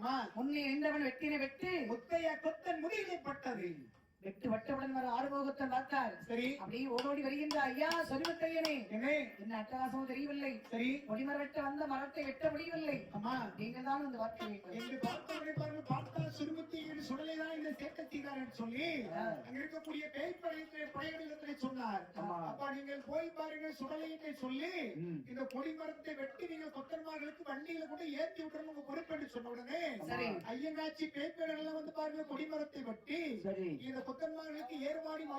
அம்மா முன்னே நின்றவன் வெட்டினை வெட்டு முத்தைய கொத்தன் முதியிலே பட்டது. வெட்டு வட்டவுடன் வர ஆறுமுகத்தன் பார்த்தார். சரி. அப்படியே ஓடோடி வருகின்ற ஐயா சொரிமுத்தையனே. என்ன? அட்டகாசமும் தெரியவில்லை. சரி. கொடிமர வெட்ட வந்த மரத்தை வெட்ட முடியவில்லை. அம்மா. நீங்கள் தான் இந்த வார்த்தை என்று பார்த்தவரை பாருங்க பார்த்தா சுருமத்தி சுடலை தான் என்று சொல்லி அங்க இருக்கக்கூடிய பேய்ப்படையத்தை படைகளிடத்திலே சொன்னார். அப்பா நீங்கள் போய் பாருங்க சுடலையிட்டை சொல்லி. இந்த கொடி மரத்தை வெட்டி நீங்க கொத்தன்மார்களுக்கு வண்டியில கூட ஏத்தி விட்டுறணும் உங்க பொறுப்பு என்று சொன்ன உடனே. ஐயங்காட்சி பேய்ப்படைகள் எல்லாம் வந்து பாருங்க கொடிமரத்தை வெட்டி சரி இந்த கொத்தன்மார்களுக்கு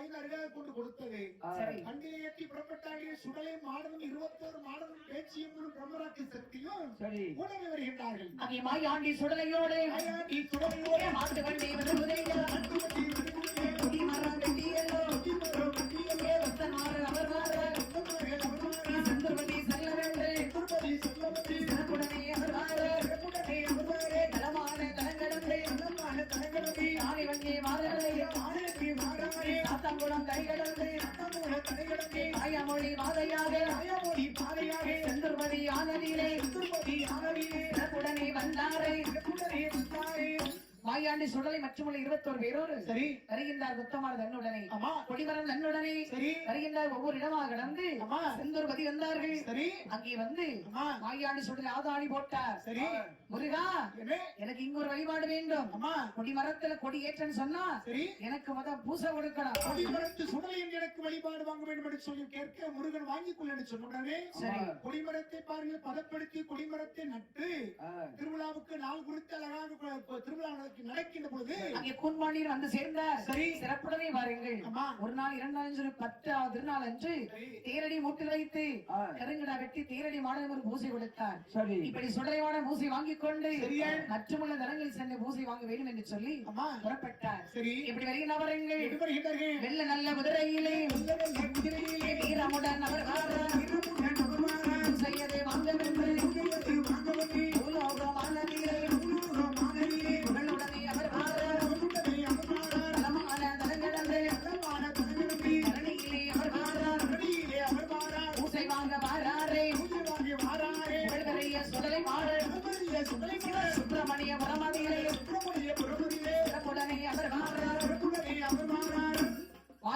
மயில் அருகாக கொண்டு கொடுத்தது. சரி. வண்டியை ஏற்றி புறப்பட்டார்கள் சுடலை மாடனும் இருபத்தோரு மாடனும் பேச்சியும் பிரம்மராட்சி சக்தியும் சரி. உணவு வருகின்றார்கள். அங்கே மாயாண்டி சுடலையோடு ஐயாண்டி சுடலையோடு மாட்டு வண்டி வருவதையா கொடிமரம் வெட்டியல்லோ ஏ ஒத்தனாறு சாத்தாங்குளம் கைகடந்து ஆயமொழி மாதையாக செந்தூர்வதி ஆனதிலே உடனே வந்தாரை. மாயாண்டி சுடலை மற்றும் இருபத்தோரு பேரோடு சரி. வருகின்றார் புத்தமார் தன்னுடனே. ஆமா. கொடிமரம் தன்னுடனே சரி. வருகின்றார் ஒவ்வொரு இடமாக கடந்து ஆமா. செந்தூர்பதி வந்தார்கள். சரி. அங்கே வந்து ஆமா. மாயாண்டி சுடலை ஆதாடி போட்டார். சரி. முருகா எனக்கு இங்க ஒரு வழிபாடு வேண்டும். அம்மா கொடி மரத்துல கொடி ஏற்றன்னு சொன்னா சரி. எனக்கு முத பூசை கொடுக்கணும் கொடிமரத்து சுடலையும் எனக்கு வழிபாடு வாங்க வேண்டும் என்று சொல்லி கேட்க முருகன் வாங்கிக் கொள்ள என்று சொன்ன உடனே சரி. கொடிமரத்தை பாருங்கள் பதப்படுத்தி கொடிமரத்தை நட்டு திருவிழாவுக்கு நாள் குறித்து அழகாக திருவிழா நடக்கின்ற பொழுது அங்கே கூன்மாண்டியர் வந்து சேர்ந்தார் சரி. சிறப்புடனே வாருங்கள். அம்மா ஒரு நாள் இரண்டு நாள் என்று பத்தாவது திருநாள் அன்று சரி. தேரடி மூட்டில் வைத்து கருங்கடா வெட்டி தேரடி மாடலும் ஒரு பூசை கொடுத்தார். சரி. இப்படி சுடலைவான பூசை வாங்கிக் கொண்டு? மற்றுமுள்ள தலங்களில் சென்று பூசை வாங்க வேண்டும் என்று சொல்லி அம்மா புறப்பட்டார். சரி. இப்படி வருகின்றவர்கள் வெள்ள நல்ல குதிரையிலே. குதிரையிலே. வீரமுடன் அவர்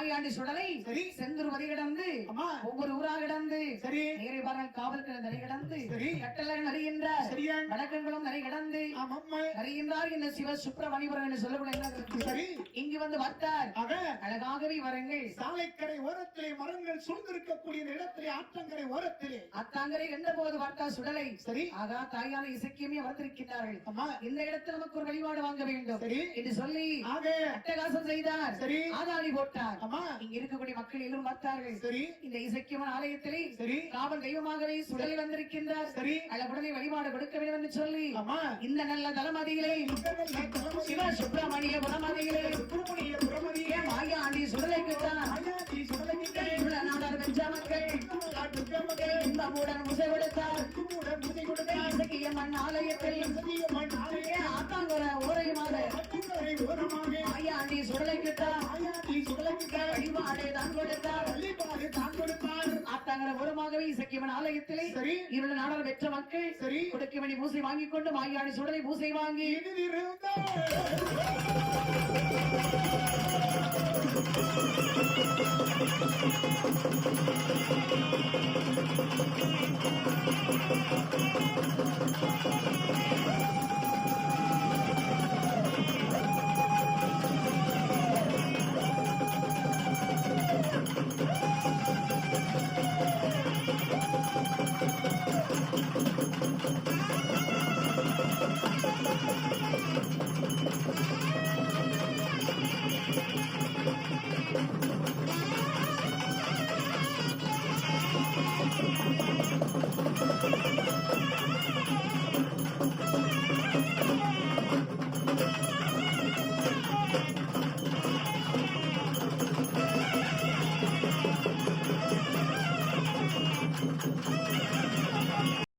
வாயாண்டி சுடலை சரி. செந்தூர் வரி கிடந்து ஒவ்வொரு ஊரா கிடந்து சரி. நேரை பாருங்கள் காவல் நரி கிடந்து சரி. கட்டளை சரியான். வடக்கன்களும் நரி கிடந்து வருகின்றார் இந்த சிவ சுப்பிரமணிபுரம் என்று சொல்லக்கூடிய? சரி. இங்கு வந்து ஆக. அழகாகவே வரங்கள். சாலைக்கரை ஓரத்திலே மரங்கள் சூழ்ந்திருக்கக்கூடிய இடத்திலே ஆற்றங்கரை ஓரத்திலே. அத்தாங்கரை என்ற போது பார்த்தா சுடலை. சரி. ஆகா தாயான இசக்கியமே வந்திருக்கின்றார்கள் அம்மா. இந்த இடத்தில் நமக்கு ஒரு வழிபாடு வாங்க வேண்டும். என்று சொல்லி அட்டகாசம் செய்தார். சரி. ஆதாளி போட்டார். இங்க இருக்கக்கூடிய மக்கள் எல்லோரும் பார்த்தார்கள். சரி. இந்த இசக்கியம்மன் ஆலயத்திலே சரி. காவல் தெய்வமாகவே சுடலை வந்திருக்கின்றார். சரி. அழகுடனே வழிபாடு கொடுக்க வேண்டும் என்று சொல்லி அம்மா இந்த நல்ல தலமதியிலே சிவ சுப்பிரமணிய குணமதியிலே சுப்பிரமணிய முசை கொடுத்தார். முதை கொடுத்தார். இசக்கியம்மன் ஆலயத்தில். ஆத்தாங்குற ஆலயத்திலே சரி. இருள நாடார் பெற்ற மக்கள் சரி. கொடுக்கமணி பூசை வாங்கிக் கொண்டு மாயாண்டி சுடலை பூசை வாங்கி இனிதிருந்தார்